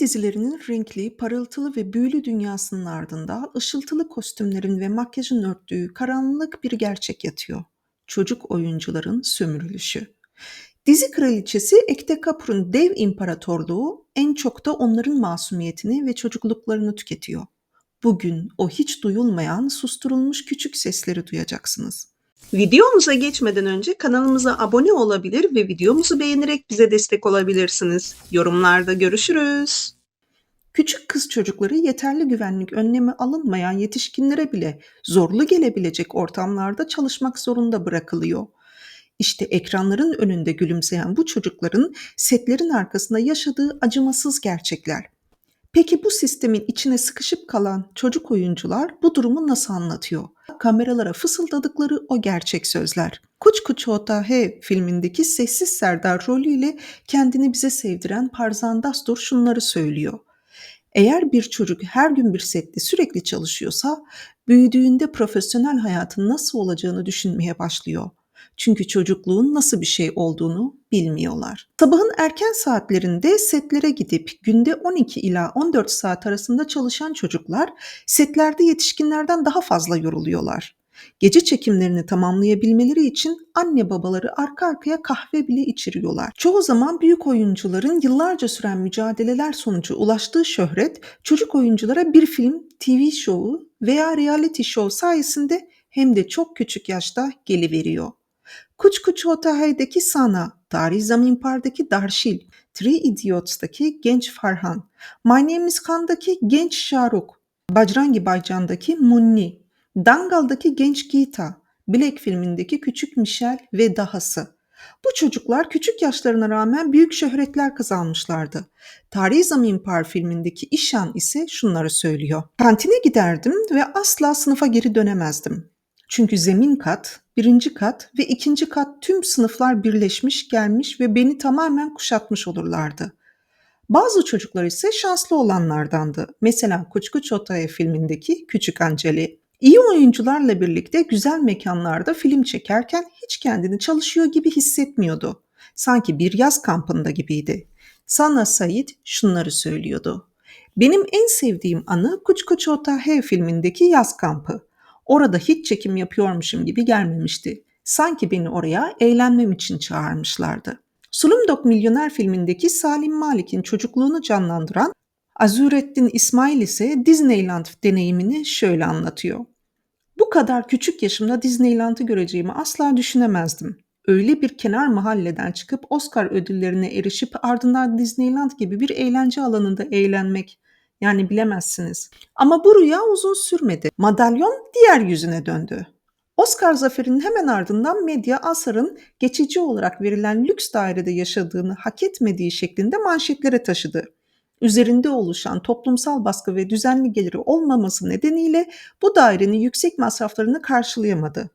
dizilerinin renkli, parıltılı ve büyülü dünyasının ardında ışıltılı kostümlerin ve makyajın örttüğü karanlık bir gerçek yatıyor. Çocuk oyuncuların sömürülüşü. Dizi kraliçesi Ekte Kapur'un dev imparatorluğu en çok da onların masumiyetini ve çocukluklarını tüketiyor. Bugün o hiç duyulmayan susturulmuş küçük sesleri duyacaksınız. Videomuza geçmeden önce kanalımıza abone olabilir ve videomuzu beğenerek bize destek olabilirsiniz. Yorumlarda görüşürüz. Küçük kız çocukları yeterli güvenlik önlemi alınmayan yetişkinlere bile zorlu gelebilecek ortamlarda çalışmak zorunda bırakılıyor. İşte ekranların önünde gülümseyen bu çocukların setlerin arkasında yaşadığı acımasız gerçekler. Peki bu sistemin içine sıkışıp kalan çocuk oyuncular bu durumu nasıl anlatıyor? Kameralara fısıldadıkları o gerçek sözler. Kuç Kuç He filmindeki sessiz Serdar rolüyle kendini bize sevdiren Parzan Dastur şunları söylüyor. Eğer bir çocuk her gün bir sette sürekli çalışıyorsa, büyüdüğünde profesyonel hayatın nasıl olacağını düşünmeye başlıyor. Çünkü çocukluğun nasıl bir şey olduğunu bilmiyorlar. Sabahın erken saatlerinde setlere gidip günde 12 ila 14 saat arasında çalışan çocuklar setlerde yetişkinlerden daha fazla yoruluyorlar. Gece çekimlerini tamamlayabilmeleri için anne babaları arka arkaya kahve bile içiriyorlar. Çoğu zaman büyük oyuncuların yıllarca süren mücadeleler sonucu ulaştığı şöhret çocuk oyunculara bir film, TV şovu veya reality show sayesinde hem de çok küçük yaşta geliveriyor. Kuç Kuç Hotahay'daki Sana, Dari Zamin Par'daki Darşil, Three Idiots'taki genç Farhan, My Name is Khan'daki genç Şaruk, Bajrangi Baycan'daki Munni, Dangal'daki genç Gita, Black filmindeki küçük Michelle ve dahası. Bu çocuklar küçük yaşlarına rağmen büyük şöhretler kazanmışlardı. Tarihi Zamin Par filmindeki İşan ise şunları söylüyor. Kantine giderdim ve asla sınıfa geri dönemezdim. Çünkü zemin kat, birinci kat ve ikinci kat tüm sınıflar birleşmiş gelmiş ve beni tamamen kuşatmış olurlardı. Bazı çocuklar ise şanslı olanlardandı. Mesela Kuçku Çotaya filmindeki Küçük Anceli. İyi oyuncularla birlikte güzel mekanlarda film çekerken hiç kendini çalışıyor gibi hissetmiyordu. Sanki bir yaz kampında gibiydi. Sana Said şunları söylüyordu. Benim en sevdiğim anı Kuçku Çotahe filmindeki yaz kampı. Orada hiç çekim yapıyormuşum gibi gelmemişti. Sanki beni oraya eğlenmem için çağırmışlardı. Slumdog Milyoner filmindeki Salim Malik'in çocukluğunu canlandıran Azurettin İsmail ise Disneyland deneyimini şöyle anlatıyor. Bu kadar küçük yaşımda Disneyland'ı göreceğimi asla düşünemezdim. Öyle bir kenar mahalleden çıkıp Oscar ödüllerine erişip ardından Disneyland gibi bir eğlence alanında eğlenmek, yani bilemezsiniz. Ama bu rüya uzun sürmedi. Madalyon diğer yüzüne döndü. Oscar zaferinin hemen ardından medya Asar'ın geçici olarak verilen lüks dairede yaşadığını hak etmediği şeklinde manşetlere taşıdı. Üzerinde oluşan toplumsal baskı ve düzenli geliri olmaması nedeniyle bu dairenin yüksek masraflarını karşılayamadı.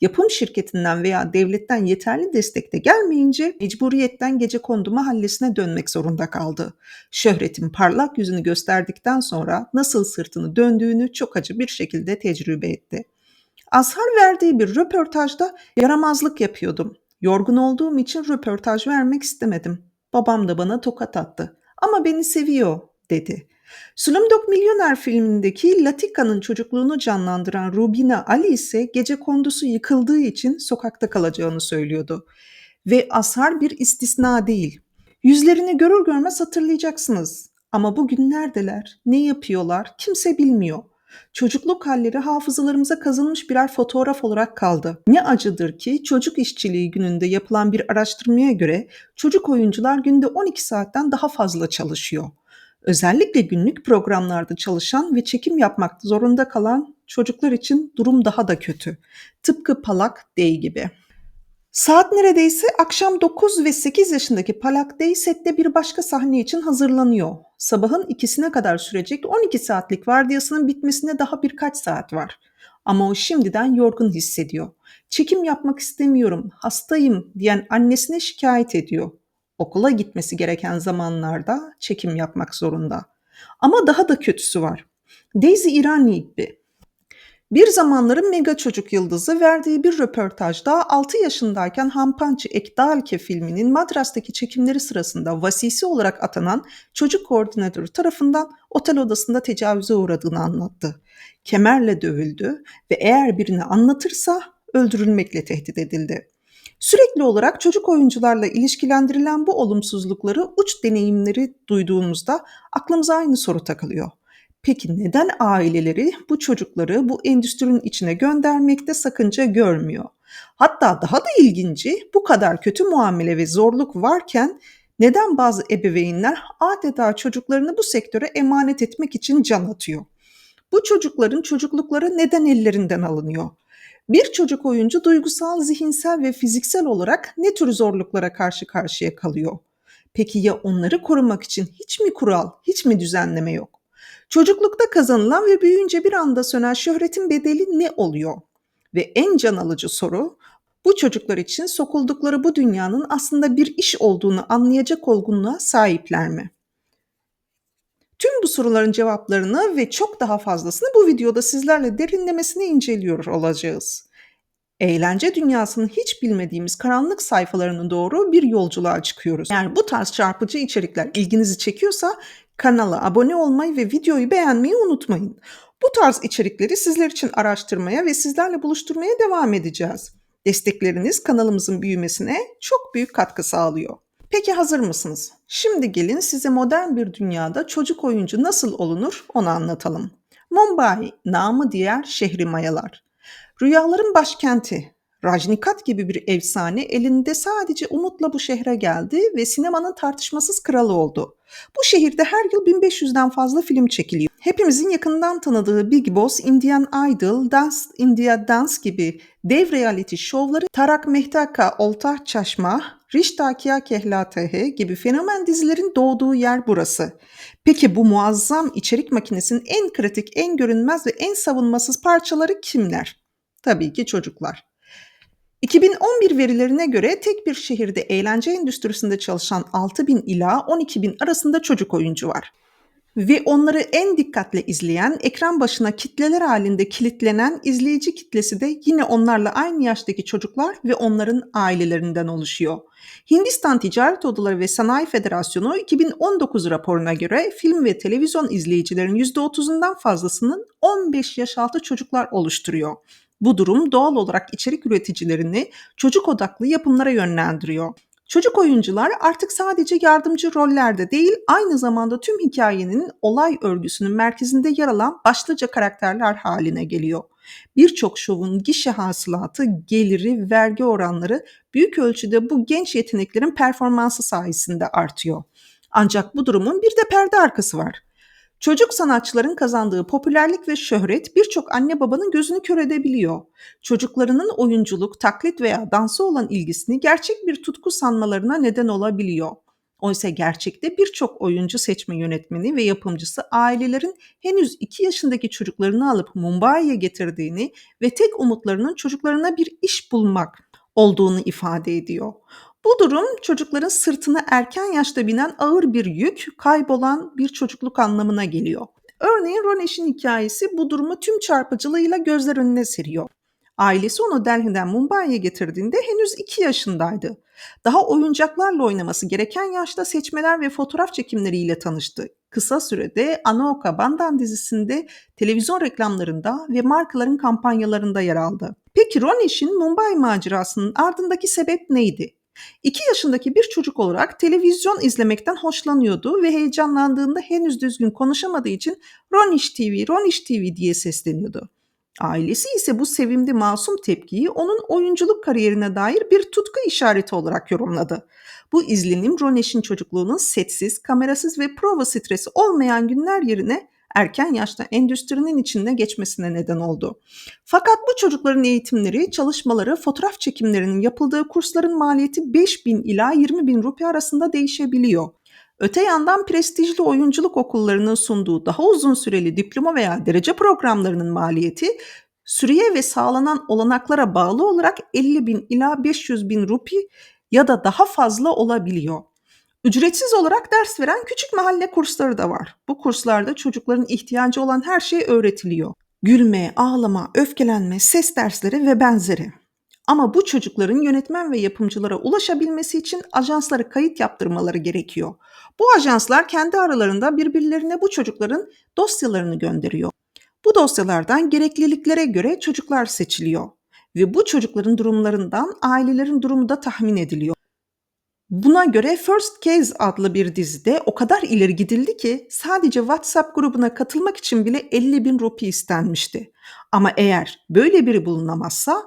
Yapım şirketinden veya devletten yeterli destek de gelmeyince mecburiyetten gece kondu mahallesine dönmek zorunda kaldı. Şöhretin parlak yüzünü gösterdikten sonra nasıl sırtını döndüğünü çok acı bir şekilde tecrübe etti. Azhar verdiği bir röportajda yaramazlık yapıyordum. Yorgun olduğum için röportaj vermek istemedim. Babam da bana tokat attı. Ama beni seviyor dedi. Slumdog Milyoner filmindeki Latika'nın çocukluğunu canlandıran Rubina Ali ise gece kondusu yıkıldığı için sokakta kalacağını söylüyordu. Ve Asar bir istisna değil. Yüzlerini görür görmez hatırlayacaksınız. Ama bugün neredeler, ne yapıyorlar kimse bilmiyor. Çocukluk halleri hafızalarımıza kazınmış birer fotoğraf olarak kaldı. Ne acıdır ki çocuk işçiliği gününde yapılan bir araştırmaya göre çocuk oyuncular günde 12 saatten daha fazla çalışıyor. Özellikle günlük programlarda çalışan ve çekim yapmak zorunda kalan çocuklar için durum daha da kötü. Tıpkı Palak Day gibi. Saat neredeyse akşam 9 ve 8 yaşındaki Palak Day sette bir başka sahne için hazırlanıyor. Sabahın ikisine kadar sürecek 12 saatlik vardiyasının bitmesine daha birkaç saat var. Ama o şimdiden yorgun hissediyor. Çekim yapmak istemiyorum, hastayım diyen annesine şikayet ediyor okula gitmesi gereken zamanlarda çekim yapmak zorunda. Ama daha da kötüsü var. Daisy İrani gibi. Bir zamanların mega çocuk yıldızı verdiği bir röportajda 6 yaşındayken Hampançı Ekdalke filminin Madras'taki çekimleri sırasında vasisi olarak atanan çocuk koordinatörü tarafından otel odasında tecavüze uğradığını anlattı. Kemerle dövüldü ve eğer birini anlatırsa öldürülmekle tehdit edildi. Sürekli olarak çocuk oyuncularla ilişkilendirilen bu olumsuzlukları, uç deneyimleri duyduğumuzda aklımıza aynı soru takılıyor. Peki neden aileleri bu çocukları bu endüstrinin içine göndermekte sakınca görmüyor? Hatta daha da ilginci bu kadar kötü muamele ve zorluk varken neden bazı ebeveynler adeta çocuklarını bu sektöre emanet etmek için can atıyor? Bu çocukların çocuklukları neden ellerinden alınıyor? Bir çocuk oyuncu duygusal, zihinsel ve fiziksel olarak ne tür zorluklara karşı karşıya kalıyor? Peki ya onları korumak için hiç mi kural, hiç mi düzenleme yok? Çocuklukta kazanılan ve büyüyünce bir anda sönen şöhretin bedeli ne oluyor? Ve en can alıcı soru, bu çocuklar için sokuldukları bu dünyanın aslında bir iş olduğunu anlayacak olgunluğa sahipler mi? Tüm bu soruların cevaplarını ve çok daha fazlasını bu videoda sizlerle derinlemesine inceliyor olacağız. Eğlence dünyasının hiç bilmediğimiz karanlık sayfalarına doğru bir yolculuğa çıkıyoruz. Eğer bu tarz çarpıcı içerikler ilginizi çekiyorsa kanala abone olmayı ve videoyu beğenmeyi unutmayın. Bu tarz içerikleri sizler için araştırmaya ve sizlerle buluşturmaya devam edeceğiz. Destekleriniz kanalımızın büyümesine çok büyük katkı sağlıyor. Peki hazır mısınız? Şimdi gelin size modern bir dünyada çocuk oyuncu nasıl olunur onu anlatalım. Mumbai, namı diğer şehri mayalar. Rüyaların başkenti, Rajnikat gibi bir efsane elinde sadece umutla bu şehre geldi ve sinemanın tartışmasız kralı oldu. Bu şehirde her yıl 1500'den fazla film çekiliyor. Hepimizin yakından tanıdığı Big Boss, Indian Idol, Dance India Dance gibi dev reality şovları Tarak Mehta Ka Oltah Çaşma, Rişta Kya Kehlate Hai gibi fenomen dizilerin doğduğu yer burası. Peki bu muazzam içerik makinesinin en kritik, en görünmez ve en savunmasız parçaları kimler? Tabii ki çocuklar. 2011 verilerine göre tek bir şehirde eğlence endüstrisinde çalışan 6 bin ila 12 bin arasında çocuk oyuncu var. Ve onları en dikkatle izleyen, ekran başına kitleler halinde kilitlenen izleyici kitlesi de yine onlarla aynı yaştaki çocuklar ve onların ailelerinden oluşuyor. Hindistan Ticaret Odaları ve Sanayi Federasyonu 2019 raporuna göre film ve televizyon izleyicilerin %30'undan fazlasının 15 yaş altı çocuklar oluşturuyor. Bu durum doğal olarak içerik üreticilerini çocuk odaklı yapımlara yönlendiriyor. Çocuk oyuncular artık sadece yardımcı rollerde değil, aynı zamanda tüm hikayenin olay örgüsünün merkezinde yer alan başlıca karakterler haline geliyor. Birçok şovun gişe hasılatı, geliri, vergi oranları büyük ölçüde bu genç yeteneklerin performansı sayesinde artıyor. Ancak bu durumun bir de perde arkası var. Çocuk sanatçıların kazandığı popülerlik ve şöhret birçok anne babanın gözünü kör edebiliyor. Çocuklarının oyunculuk, taklit veya dansa olan ilgisini gerçek bir tutku sanmalarına neden olabiliyor. Oysa gerçekte birçok oyuncu seçme yönetmeni ve yapımcısı ailelerin henüz 2 yaşındaki çocuklarını alıp Mumbai'ye getirdiğini ve tek umutlarının çocuklarına bir iş bulmak olduğunu ifade ediyor. Bu durum çocukların sırtına erken yaşta binen ağır bir yük, kaybolan bir çocukluk anlamına geliyor. Örneğin Ronesh'in hikayesi bu durumu tüm çarpıcılığıyla gözler önüne seriyor. Ailesi onu Delhi'den Mumbai'ye getirdiğinde henüz 2 yaşındaydı. Daha oyuncaklarla oynaması gereken yaşta seçmeler ve fotoğraf çekimleriyle tanıştı. Kısa sürede Anoka Bandan dizisinde televizyon reklamlarında ve markaların kampanyalarında yer aldı. Peki Ronesh'in Mumbai macerasının ardındaki sebep neydi? 2 yaşındaki bir çocuk olarak televizyon izlemekten hoşlanıyordu ve heyecanlandığında henüz düzgün konuşamadığı için Ronish TV, Ronish TV diye sesleniyordu. Ailesi ise bu sevimli masum tepkiyi onun oyunculuk kariyerine dair bir tutku işareti olarak yorumladı. Bu izlenim Ronesh'in çocukluğunun setsiz, kamerasız ve prova stresi olmayan günler yerine erken yaşta endüstrinin içinde geçmesine neden oldu. Fakat bu çocukların eğitimleri, çalışmaları, fotoğraf çekimlerinin yapıldığı kursların maliyeti 5 bin ila 20 bin rupi arasında değişebiliyor. Öte yandan prestijli oyunculuk okullarının sunduğu daha uzun süreli diploma veya derece programlarının maliyeti süreye ve sağlanan olanaklara bağlı olarak 50 bin ila 500 bin rupi ya da daha fazla olabiliyor. Ücretsiz olarak ders veren küçük mahalle kursları da var. Bu kurslarda çocukların ihtiyacı olan her şey öğretiliyor. Gülme, ağlama, öfkelenme, ses dersleri ve benzeri. Ama bu çocukların yönetmen ve yapımcılara ulaşabilmesi için ajanslara kayıt yaptırmaları gerekiyor. Bu ajanslar kendi aralarında birbirlerine bu çocukların dosyalarını gönderiyor. Bu dosyalardan gerekliliklere göre çocuklar seçiliyor ve bu çocukların durumlarından ailelerin durumu da tahmin ediliyor. Buna göre First Case adlı bir dizide o kadar ileri gidildi ki sadece WhatsApp grubuna katılmak için bile 50 bin rupi istenmişti. Ama eğer böyle biri bulunamazsa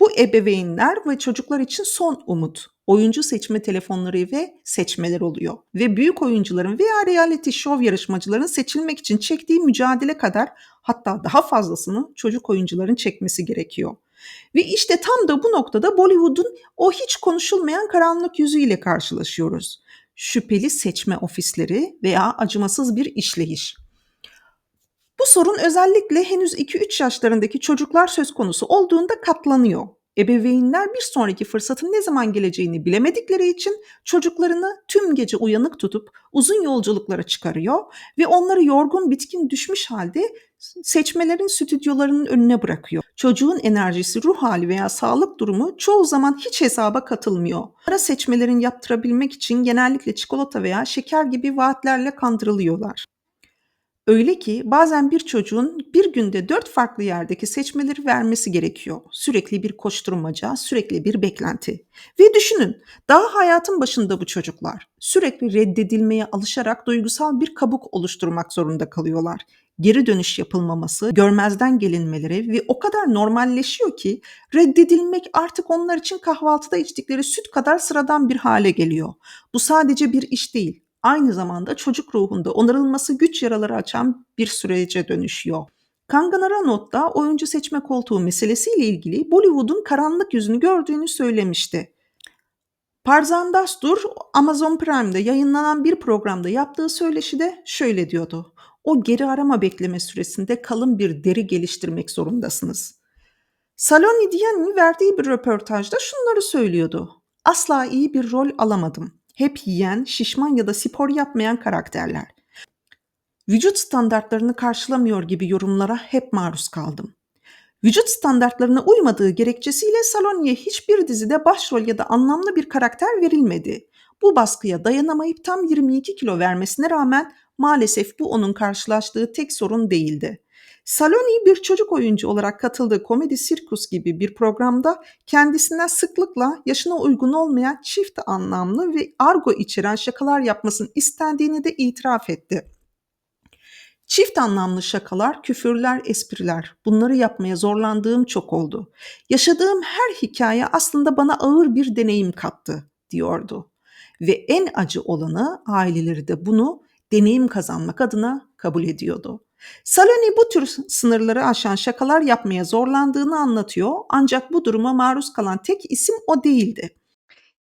bu ebeveynler ve çocuklar için son umut. Oyuncu seçme telefonları ve seçmeler oluyor. Ve büyük oyuncuların veya reality show yarışmacıların seçilmek için çektiği mücadele kadar hatta daha fazlasını çocuk oyuncuların çekmesi gerekiyor. Ve işte tam da bu noktada Bollywood'un o hiç konuşulmayan karanlık yüzüyle karşılaşıyoruz. Şüpheli seçme ofisleri veya acımasız bir işleyiş. Bu sorun özellikle henüz 2-3 yaşlarındaki çocuklar söz konusu olduğunda katlanıyor. Ebeveynler bir sonraki fırsatın ne zaman geleceğini bilemedikleri için çocuklarını tüm gece uyanık tutup uzun yolculuklara çıkarıyor ve onları yorgun bitkin düşmüş halde seçmelerin stüdyolarının önüne bırakıyor. Çocuğun enerjisi, ruh hali veya sağlık durumu çoğu zaman hiç hesaba katılmıyor. Ara seçmelerin yaptırabilmek için genellikle çikolata veya şeker gibi vaatlerle kandırılıyorlar. Öyle ki bazen bir çocuğun bir günde dört farklı yerdeki seçmeleri vermesi gerekiyor. Sürekli bir koşturmaca, sürekli bir beklenti. Ve düşünün, daha hayatın başında bu çocuklar. Sürekli reddedilmeye alışarak duygusal bir kabuk oluşturmak zorunda kalıyorlar. Geri dönüş yapılmaması, görmezden gelinmeleri ve o kadar normalleşiyor ki reddedilmek artık onlar için kahvaltıda içtikleri süt kadar sıradan bir hale geliyor. Bu sadece bir iş değil aynı zamanda çocuk ruhunda onarılması güç yaraları açan bir sürece dönüşüyor. Kangana Ranaut da oyuncu seçme koltuğu meselesiyle ilgili Bollywood'un karanlık yüzünü gördüğünü söylemişti. Parzan Dastur Amazon Prime'de yayınlanan bir programda yaptığı söyleşide şöyle diyordu. O geri arama bekleme süresinde kalın bir deri geliştirmek zorundasınız. Saloni Diani verdiği bir röportajda şunları söylüyordu. Asla iyi bir rol alamadım. Hep yiyen, şişman ya da spor yapmayan karakterler. Vücut standartlarını karşılamıyor gibi yorumlara hep maruz kaldım. Vücut standartlarına uymadığı gerekçesiyle Saloni'ye hiçbir dizide başrol ya da anlamlı bir karakter verilmedi. Bu baskıya dayanamayıp tam 22 kilo vermesine rağmen maalesef bu onun karşılaştığı tek sorun değildi. Saloni bir çocuk oyuncu olarak katıldığı Komedi Sirkus gibi bir programda kendisinden sıklıkla yaşına uygun olmayan çift anlamlı ve argo içeren şakalar yapmasını istendiğini de itiraf etti. Çift anlamlı şakalar, küfürler, espriler. Bunları yapmaya zorlandığım çok oldu. Yaşadığım her hikaye aslında bana ağır bir deneyim kattı, diyordu. Ve en acı olanı aileleri de bunu deneyim kazanmak adına kabul ediyordu. Saloni bu tür sınırları aşan şakalar yapmaya zorlandığını anlatıyor ancak bu duruma maruz kalan tek isim o değildi.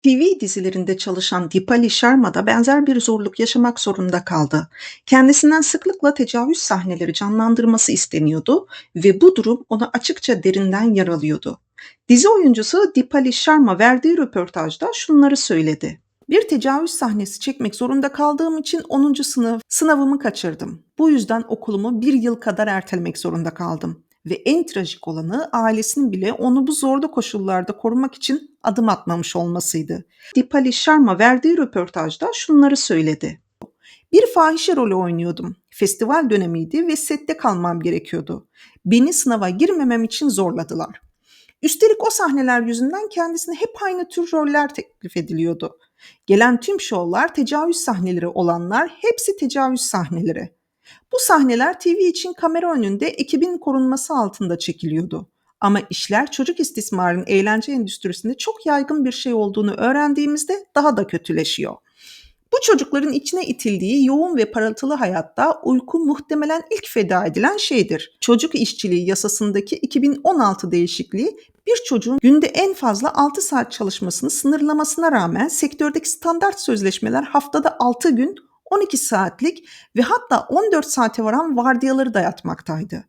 TV dizilerinde çalışan Dipali Sharma da benzer bir zorluk yaşamak zorunda kaldı. Kendisinden sıklıkla tecavüz sahneleri canlandırması isteniyordu ve bu durum onu açıkça derinden yaralıyordu. Dizi oyuncusu Dipali Sharma verdiği röportajda şunları söyledi. Bir tecavüz sahnesi çekmek zorunda kaldığım için 10. sınıf sınavımı kaçırdım. Bu yüzden okulumu bir yıl kadar ertelemek zorunda kaldım. Ve en trajik olanı ailesinin bile onu bu zorlu koşullarda korumak için adım atmamış olmasıydı. Dipali Sharma verdiği röportajda şunları söyledi. Bir fahişe rolü oynuyordum. Festival dönemiydi ve sette kalmam gerekiyordu. Beni sınava girmemem için zorladılar. Üstelik o sahneler yüzünden kendisine hep aynı tür roller teklif ediliyordu. Gelen tüm şovlar tecavüz sahneleri olanlar hepsi tecavüz sahneleri. Bu sahneler TV için kamera önünde ekibin korunması altında çekiliyordu. Ama işler çocuk istismarının eğlence endüstrisinde çok yaygın bir şey olduğunu öğrendiğimizde daha da kötüleşiyor. Bu çocukların içine itildiği yoğun ve parıltılı hayatta uyku muhtemelen ilk feda edilen şeydir. Çocuk işçiliği yasasındaki 2016 değişikliği bir çocuğun günde en fazla 6 saat çalışmasını sınırlamasına rağmen sektördeki standart sözleşmeler haftada 6 gün 12 saatlik ve hatta 14 saate varan vardiyaları dayatmaktaydı.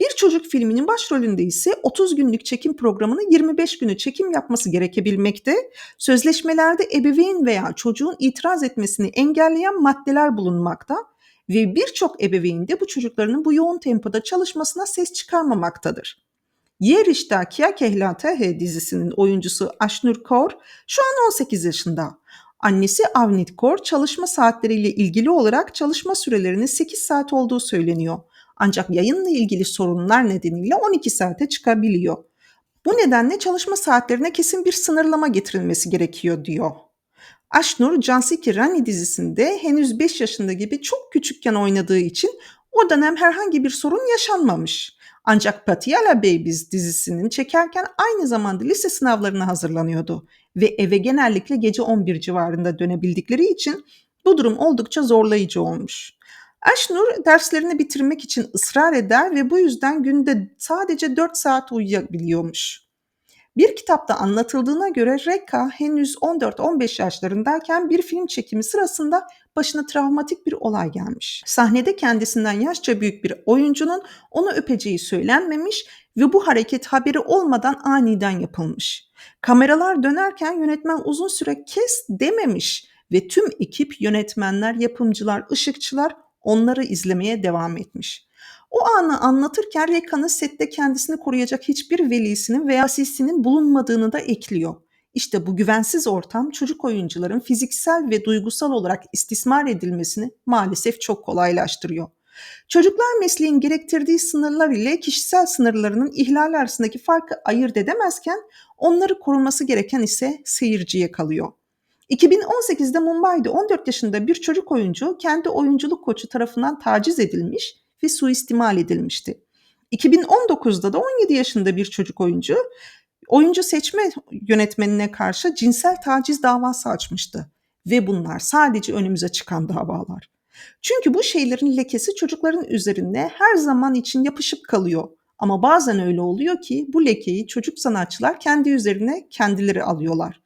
Bir çocuk filminin başrolünde ise 30 günlük çekim programını 25 günü çekim yapması gerekebilmekte, sözleşmelerde ebeveyn veya çocuğun itiraz etmesini engelleyen maddeler bulunmakta ve birçok ebeveyn de bu çocuklarının bu yoğun tempoda çalışmasına ses çıkarmamaktadır. Yer İşte Kya Kehlata Hai dizisinin oyuncusu Ashnur Kaur şu an 18 yaşında. Annesi Avnit Kaur çalışma saatleriyle ilgili olarak çalışma sürelerinin 8 saat olduğu söyleniyor. Ancak yayınla ilgili sorunlar nedeniyle 12 saate çıkabiliyor. Bu nedenle çalışma saatlerine kesin bir sınırlama getirilmesi gerekiyor diyor. Aşnur, Cansiki Rani dizisinde henüz 5 yaşında gibi çok küçükken oynadığı için o dönem herhangi bir sorun yaşanmamış. Ancak Patiala Babies dizisinin çekerken aynı zamanda lise sınavlarına hazırlanıyordu ve eve genellikle gece 11 civarında dönebildikleri için bu durum oldukça zorlayıcı olmuş. Aşnur derslerini bitirmek için ısrar eder ve bu yüzden günde sadece 4 saat uyuyabiliyormuş. Bir kitapta anlatıldığına göre Rekka henüz 14-15 yaşlarındayken bir film çekimi sırasında başına travmatik bir olay gelmiş. Sahnede kendisinden yaşça büyük bir oyuncunun onu öpeceği söylenmemiş ve bu hareket haberi olmadan aniden yapılmış. Kameralar dönerken yönetmen uzun süre kes dememiş ve tüm ekip, yönetmenler, yapımcılar, ışıkçılar onları izlemeye devam etmiş. O anı anlatırken Rekka'nın sette kendisini koruyacak hiçbir velisinin veya asisinin bulunmadığını da ekliyor. İşte bu güvensiz ortam çocuk oyuncuların fiziksel ve duygusal olarak istismar edilmesini maalesef çok kolaylaştırıyor. Çocuklar mesleğin gerektirdiği sınırlar ile kişisel sınırlarının ihlal arasındaki farkı ayırt edemezken onları koruması gereken ise seyirciye kalıyor. 2018'de Mumbai'de 14 yaşında bir çocuk oyuncu kendi oyunculuk koçu tarafından taciz edilmiş ve suistimal edilmişti. 2019'da da 17 yaşında bir çocuk oyuncu oyuncu seçme yönetmenine karşı cinsel taciz davası açmıştı. Ve bunlar sadece önümüze çıkan davalar. Çünkü bu şeylerin lekesi çocukların üzerinde her zaman için yapışıp kalıyor. Ama bazen öyle oluyor ki bu lekeyi çocuk sanatçılar kendi üzerine kendileri alıyorlar.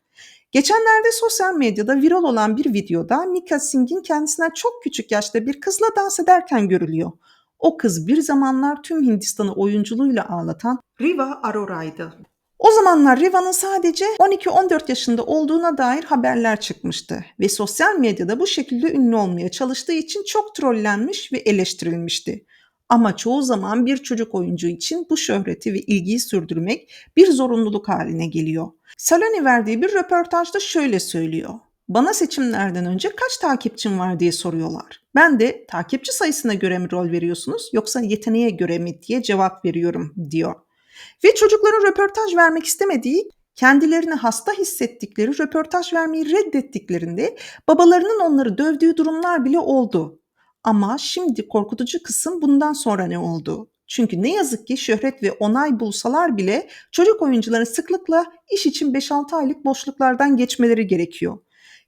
Geçenlerde sosyal medyada viral olan bir videoda Mika Singh'in kendisinden çok küçük yaşta bir kızla dans ederken görülüyor. O kız bir zamanlar tüm Hindistan'ı oyunculuğuyla ağlatan Riva Arora'ydı. O zamanlar Riva'nın sadece 12-14 yaşında olduğuna dair haberler çıkmıştı ve sosyal medyada bu şekilde ünlü olmaya çalıştığı için çok trollenmiş ve eleştirilmişti. Ama çoğu zaman bir çocuk oyuncu için bu şöhreti ve ilgiyi sürdürmek bir zorunluluk haline geliyor. Saloni verdiği bir röportajda şöyle söylüyor. Bana seçimlerden önce kaç takipçin var diye soruyorlar. Ben de takipçi sayısına göre mi rol veriyorsunuz yoksa yeteneğe göre mi diye cevap veriyorum diyor. Ve çocukların röportaj vermek istemediği kendilerini hasta hissettikleri röportaj vermeyi reddettiklerinde babalarının onları dövdüğü durumlar bile oldu. Ama şimdi korkutucu kısım bundan sonra ne oldu? Çünkü ne yazık ki şöhret ve onay bulsalar bile çocuk oyuncuların sıklıkla iş için 5-6 aylık boşluklardan geçmeleri gerekiyor.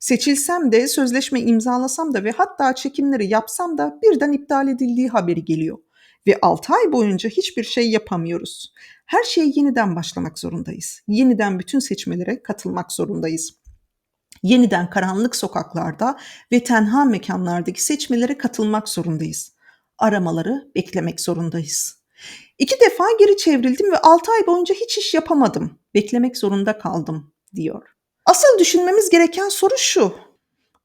Seçilsem de, sözleşme imzalasam da ve hatta çekimleri yapsam da birden iptal edildiği haberi geliyor. Ve 6 ay boyunca hiçbir şey yapamıyoruz. Her şeye yeniden başlamak zorundayız. Yeniden bütün seçmelere katılmak zorundayız. Yeniden karanlık sokaklarda ve tenha mekanlardaki seçmelere katılmak zorundayız. Aramaları beklemek zorundayız. İki defa geri çevrildim ve 6 ay boyunca hiç iş yapamadım. Beklemek zorunda kaldım diyor. Asıl düşünmemiz gereken soru şu.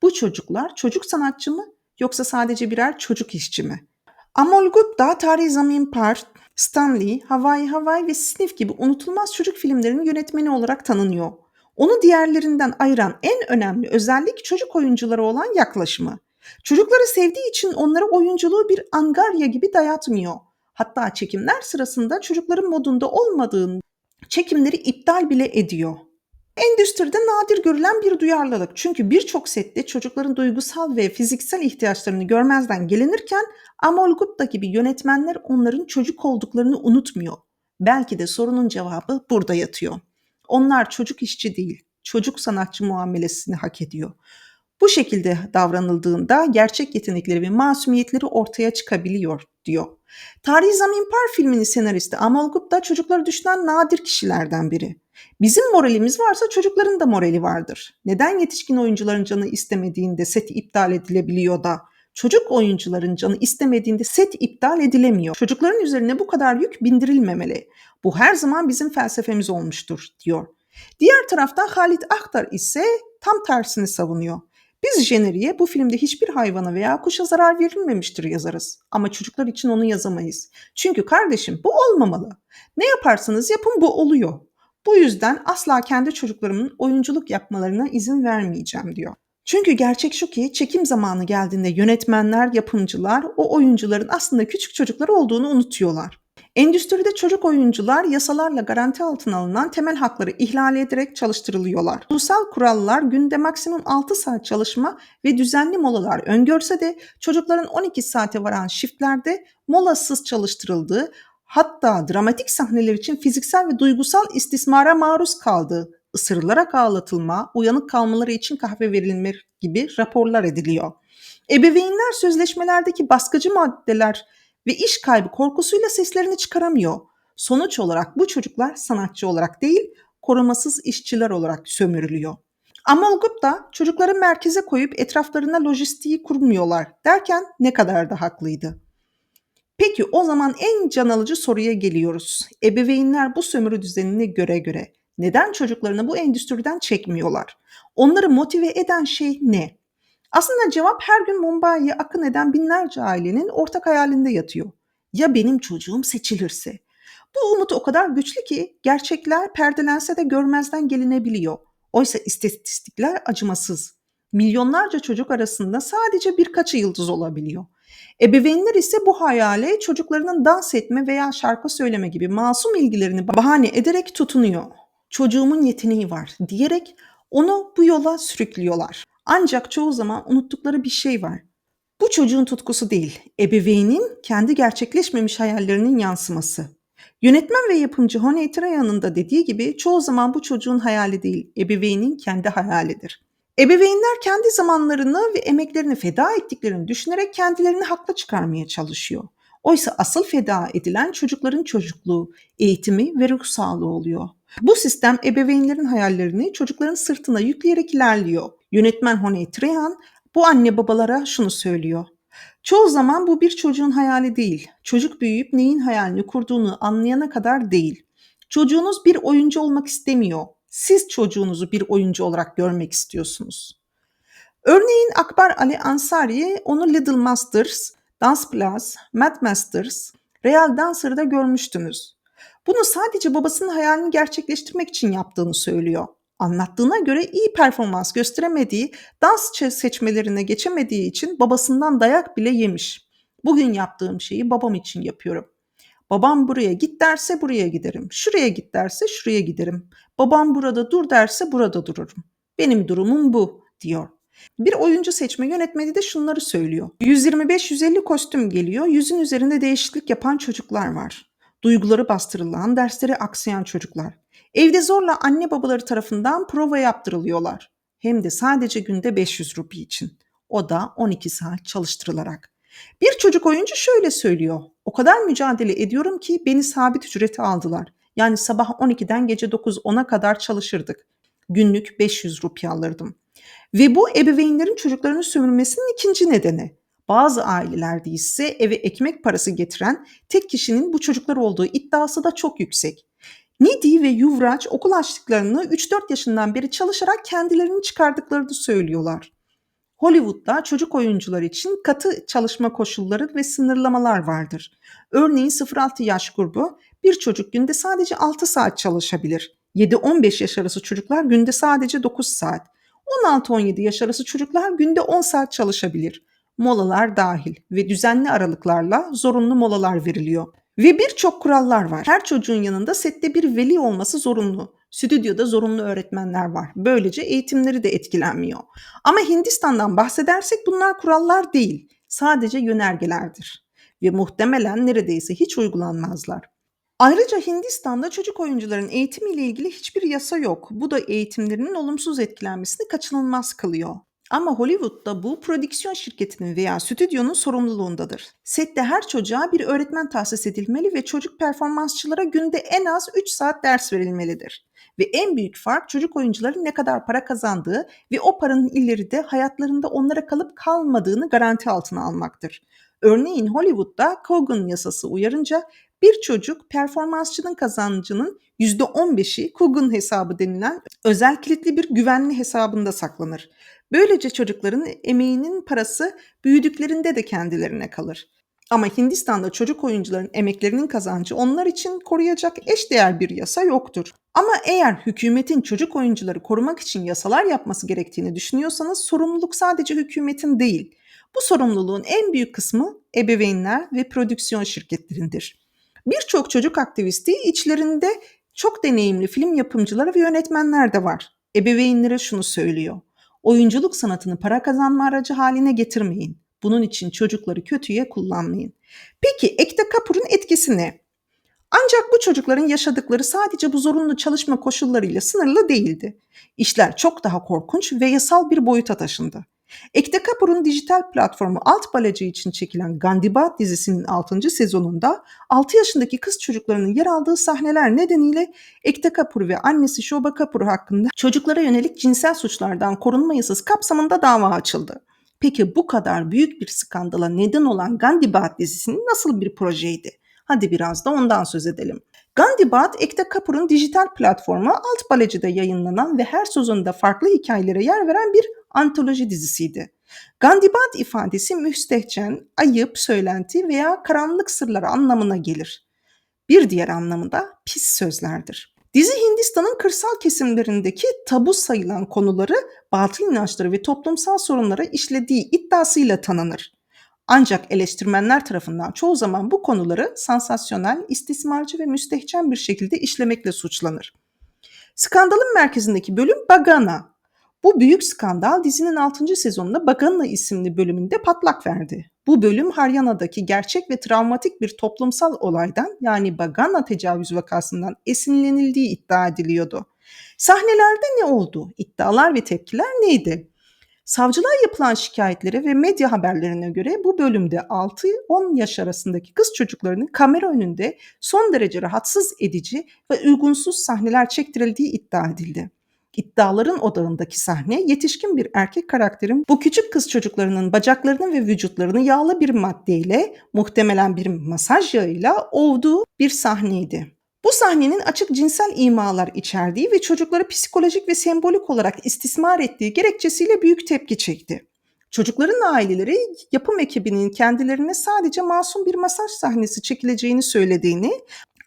Bu çocuklar çocuk sanatçı mı yoksa sadece birer çocuk işçi mi? Amol Gupta, Tarihi Zamin Par, Stanley, Hawaii Hawaii ve Sniff gibi unutulmaz çocuk filmlerinin yönetmeni olarak tanınıyor. Onu diğerlerinden ayıran en önemli özellik çocuk oyuncuları olan yaklaşımı. Çocukları sevdiği için onlara oyunculuğu bir angarya gibi dayatmıyor. Hatta çekimler sırasında çocukların modunda olmadığını çekimleri iptal bile ediyor. Endüstride nadir görülen bir duyarlılık. Çünkü birçok sette çocukların duygusal ve fiziksel ihtiyaçlarını görmezden gelinirken Amol Gupta gibi yönetmenler onların çocuk olduklarını unutmuyor. Belki de sorunun cevabı burada yatıyor. Onlar çocuk işçi değil, çocuk sanatçı muamelesini hak ediyor. Bu şekilde davranıldığında gerçek yetenekleri ve masumiyetleri ortaya çıkabiliyor diyor. Tarihi Zamin Par filminin senaristi Amal Gupta çocukları düşünen nadir kişilerden biri. Bizim moralimiz varsa çocukların da morali vardır. Neden yetişkin oyuncuların canı istemediğinde set iptal edilebiliyor da çocuk oyuncuların canı istemediğinde set iptal edilemiyor. Çocukların üzerine bu kadar yük bindirilmemeli. Bu her zaman bizim felsefemiz olmuştur diyor. Diğer tarafta Halit Aktar ise tam tersini savunuyor. Biz jeneriğe bu filmde hiçbir hayvana veya kuşa zarar verilmemiştir yazarız. Ama çocuklar için onu yazamayız. Çünkü kardeşim bu olmamalı. Ne yaparsanız yapın bu oluyor. Bu yüzden asla kendi çocuklarımın oyunculuk yapmalarına izin vermeyeceğim diyor. Çünkü gerçek şu ki çekim zamanı geldiğinde yönetmenler, yapımcılar o oyuncuların aslında küçük çocuklar olduğunu unutuyorlar. Endüstride çocuk oyuncular yasalarla garanti altına alınan temel hakları ihlal ederek çalıştırılıyorlar. Ulusal kurallar günde maksimum 6 saat çalışma ve düzenli molalar öngörse de çocukların 12 saate varan shiftlerde molasız çalıştırıldığı, hatta dramatik sahneler için fiziksel ve duygusal istismara maruz kaldığı, ısırılarak ağlatılma, uyanık kalmaları için kahve verilme gibi raporlar ediliyor. Ebeveynler sözleşmelerdeki baskıcı maddeler ve iş kaybı korkusuyla seslerini çıkaramıyor. Sonuç olarak bu çocuklar sanatçı olarak değil, korumasız işçiler olarak sömürülüyor. Amol Gupta çocukları merkeze koyup etraflarına lojistiği kurmuyorlar derken ne kadar da haklıydı. Peki o zaman en can alıcı soruya geliyoruz. Ebeveynler bu sömürü düzenine göre göre neden çocuklarını bu endüstriden çekmiyorlar? Onları motive eden şey ne? Aslında cevap her gün Mumbai'ye akın eden binlerce ailenin ortak hayalinde yatıyor. Ya benim çocuğum seçilirse? Bu umut o kadar güçlü ki gerçekler perdelense de görmezden gelinebiliyor. Oysa istatistikler acımasız. Milyonlarca çocuk arasında sadece birkaçı yıldız olabiliyor. Ebeveynler ise bu hayale çocuklarının dans etme veya şarkı söyleme gibi masum ilgilerini bahane ederek tutunuyor. Çocuğumun yeteneği var diyerek onu bu yola sürüklüyorlar. Ancak çoğu zaman unuttukları bir şey var. Bu çocuğun tutkusu değil, ebeveynin kendi gerçekleşmemiş hayallerinin yansıması. Yönetmen ve yapımcı Honey Trayan'ın da dediği gibi çoğu zaman bu çocuğun hayali değil, ebeveynin kendi hayalidir. Ebeveynler kendi zamanlarını ve emeklerini feda ettiklerini düşünerek kendilerini haklı çıkarmaya çalışıyor. Oysa asıl feda edilen çocukların çocukluğu, eğitimi ve ruh sağlığı oluyor. Bu sistem ebeveynlerin hayallerini çocukların sırtına yükleyerek ilerliyor. Yönetmen Honey Trehan bu anne babalara şunu söylüyor. Çoğu zaman bu bir çocuğun hayali değil. Çocuk büyüyüp neyin hayalini kurduğunu anlayana kadar değil. Çocuğunuz bir oyuncu olmak istemiyor. Siz çocuğunuzu bir oyuncu olarak görmek istiyorsunuz. Örneğin Akbar Ali Ansari onu Little Masters, Dance Plus, Mad Masters, Real Dancer'da görmüştünüz. Bunu sadece babasının hayalini gerçekleştirmek için yaptığını söylüyor. Anlattığına göre iyi performans gösteremediği, dans seçmelerine geçemediği için babasından dayak bile yemiş. Bugün yaptığım şeyi babam için yapıyorum. Babam buraya git derse buraya giderim. Şuraya git derse şuraya giderim. Babam burada dur derse burada dururum. Benim durumum bu diyor. Bir oyuncu seçme yönetmeni de şunları söylüyor. 125-150 kostüm geliyor. Yüzün üzerinde değişiklik yapan çocuklar var. Duyguları bastırılan, dersleri aksayan çocuklar. Evde zorla anne babaları tarafından prova yaptırılıyorlar. Hem de sadece günde 500 rupi için. O da 12 saat çalıştırılarak. Bir çocuk oyuncu şöyle söylüyor. O kadar mücadele ediyorum ki beni sabit ücreti aldılar. Yani sabah 12'den gece 9-10'a kadar çalışırdık. Günlük 500 rupi alırdım. Ve bu ebeveynlerin çocuklarını sömürmesinin ikinci nedeni. Bazı ailelerde ise eve ekmek parası getiren tek kişinin bu çocuklar olduğu iddiası da çok yüksek. Nidi ve Yuvraç okul açtıklarını 3-4 yaşından beri çalışarak kendilerini çıkardıklarını söylüyorlar. Hollywood'da çocuk oyuncular için katı çalışma koşulları ve sınırlamalar vardır. Örneğin 0-6 yaş grubu bir çocuk günde sadece 6 saat çalışabilir. 7-15 yaş arası çocuklar günde sadece 9 saat. 16-17 yaş arası çocuklar günde 10 saat çalışabilir. Molalar dahil ve düzenli aralıklarla zorunlu molalar veriliyor. Ve birçok kurallar var. Her çocuğun yanında sette bir veli olması zorunlu. Stüdyoda zorunlu öğretmenler var. Böylece eğitimleri de etkilenmiyor. Ama Hindistan'dan bahsedersek bunlar kurallar değil. Sadece yönergelerdir. Ve muhtemelen neredeyse hiç uygulanmazlar. Ayrıca Hindistan'da çocuk oyuncuların eğitimiyle ilgili hiçbir yasa yok. Bu da eğitimlerinin olumsuz etkilenmesini kaçınılmaz kılıyor. Ama Hollywood'da bu prodüksiyon şirketinin veya stüdyonun sorumluluğundadır. Sette her çocuğa bir öğretmen tahsis edilmeli ve çocuk performansçılara günde en az 3 saat ders verilmelidir. Ve en büyük fark çocuk oyuncuların ne kadar para kazandığı ve o paranın ileride hayatlarında onlara kalıp kalmadığını garanti altına almaktır. Örneğin Hollywood'da Cogan yasası uyarınca bir çocuk performansçının kazancının %15'i Kugun hesabı denilen özel kilitli bir güvenli hesabında saklanır. Böylece çocukların emeğinin parası büyüdüklerinde de kendilerine kalır. Ama Hindistan'da çocuk oyuncuların emeklerinin kazancı onlar için koruyacak eşdeğer bir yasa yoktur. Ama eğer hükümetin çocuk oyuncuları korumak için yasalar yapması gerektiğini düşünüyorsanız sorumluluk sadece hükümetin değil. Bu sorumluluğun en büyük kısmı ebeveynler ve prodüksiyon şirketlerindir. Birçok çocuk aktivisti içlerinde çok deneyimli film yapımcıları ve yönetmenler de var. Ebeveynlere şunu söylüyor. Oyunculuk sanatını para kazanma aracı haline getirmeyin. Bunun için çocukları kötüye kullanmayın. Peki Ekta Kapur'un etkisi ne? Ancak bu çocukların yaşadıkları sadece bu zorunlu çalışma koşullarıyla sınırlı değildi. İşler çok daha korkunç ve yasal bir boyuta taşındı. Ekta Kapur'un dijital platformu Alt Balacı için çekilen Gandibat dizisinin 6. sezonunda 6 yaşındaki kız çocuklarının yer aldığı sahneler nedeniyle Ekta Kapur ve annesi Shobha Kapur hakkında çocuklara yönelik cinsel suçlardan korunma yasası kapsamında dava açıldı. Peki bu kadar büyük bir skandala neden olan Gandibat dizisinin nasıl bir projeydi? Hadi biraz da ondan söz edelim. Gandibat, Ekta Kapur'un dijital platformu Alt Balacı'da yayınlanan ve her sezonda farklı hikayelere yer veren bir antoloji dizisiydi. Gandibat ifadesi müstehcen, ayıp, söylenti veya karanlık sırları anlamına gelir. Bir diğer anlamı da pis sözlerdir. Dizi Hindistan'ın kırsal kesimlerindeki tabu sayılan konuları, batıl inançları ve toplumsal sorunlara işlediği iddiasıyla tanınır. Ancak eleştirmenler tarafından çoğu zaman bu konuları sansasyonel, istismarcı ve müstehcen bir şekilde işlemekle suçlanır. Skandalın merkezindeki bölüm Bagana. Bu büyük skandal dizinin 6. sezonunda Bagana isimli bölümünde patlak verdi. Bu bölüm Haryana'daki gerçek ve travmatik bir toplumsal olaydan yani Bagana tecavüz vakasından esinlenildiği iddia ediliyordu. Sahnelerde ne oldu? İddialar ve tepkiler neydi? Savcılığa yapılan şikayetlere ve medya haberlerine göre bu bölümde 6-10 yaş arasındaki kız çocuklarının kamera önünde son derece rahatsız edici ve uygunsuz sahneler çektirildiği iddia edildi. İddiaların odağındaki sahne yetişkin bir erkek karakterin bu küçük kız çocuklarının bacaklarını ve vücutlarını yağlı bir maddeyle muhtemelen bir masaj yağıyla ovduğu bir sahneydi. Bu sahnenin açık cinsel imalar içerdiği ve çocukları psikolojik ve sembolik olarak istismar ettiği gerekçesiyle büyük tepki çekti. Çocukların aileleri yapım ekibinin kendilerine sadece masum bir masaj sahnesi çekileceğini söylediğini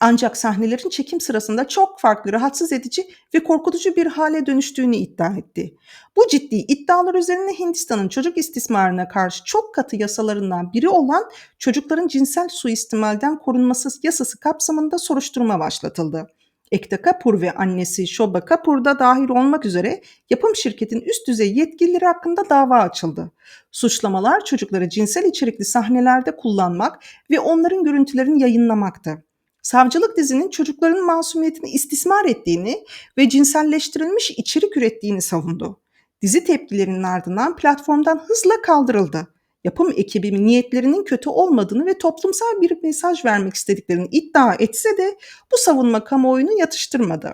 ancak sahnelerin çekim sırasında çok farklı, rahatsız edici ve korkutucu bir hale dönüştüğünü iddia etti. Bu ciddi iddialar üzerine Hindistan'ın çocuk istismarına karşı çok katı yasalarından biri olan çocukların cinsel suistimalden korunması yasası kapsamında soruşturma başlatıldı. Ekta Kapur ve annesi Shobha Kapur da dahil olmak üzere yapım şirketin üst düzey yetkilileri hakkında dava açıldı. Suçlamalar çocukları cinsel içerikli sahnelerde kullanmak ve onların görüntülerini yayınlamaktı. Savcılık dizinin çocukların masumiyetini istismar ettiğini ve cinselleştirilmiş içerik ürettiğini savundu. Dizi tepkilerinin ardından platformdan hızla kaldırıldı. Yapım ekibi niyetlerinin kötü olmadığını ve toplumsal bir mesaj vermek istediklerini iddia etse de bu savunma kamuoyunu yatıştırmadı.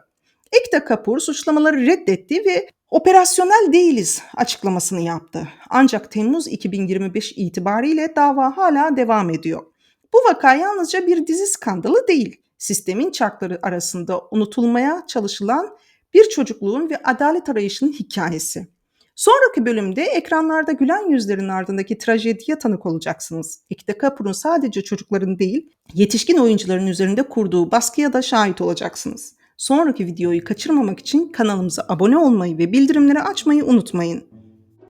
Ekta Kapur suçlamaları reddetti ve operasyonel değiliz açıklamasını yaptı. Ancak Temmuz 2025 itibariyle dava hala devam ediyor. Bu vaka yalnızca bir dizi skandalı değil, sistemin çarkları arasında unutulmaya çalışılan bir çocukluğun ve adalet arayışının hikayesi. Sonraki bölümde ekranlarda gülen yüzlerin ardındaki trajediye tanık olacaksınız. Ekta Kapur'un sadece çocukların değil, yetişkin oyuncuların üzerinde kurduğu baskıya da şahit olacaksınız. Sonraki videoyu kaçırmamak için kanalımıza abone olmayı ve bildirimleri açmayı unutmayın.